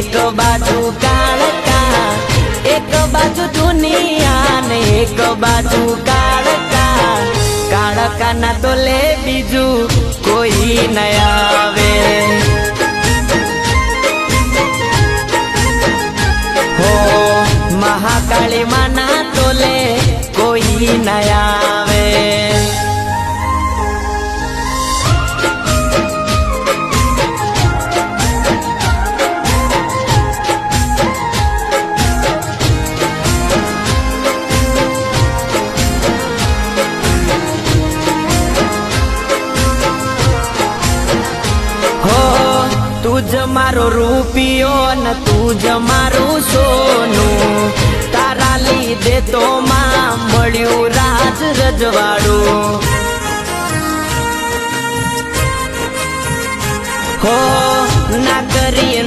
એક બાજુ કાળકા એક બાજુ દુનિયા ને એક બાજુ કાળકા કાળકા ના તો લે બીજું કોઈ ન આવે. મહાકાળી માના તું જ મારો રૂપિયો ને તું જ મારું સોનું. તારા લીધે તો માં મળ્યું રાજ રજવાડું. હો, ના કરી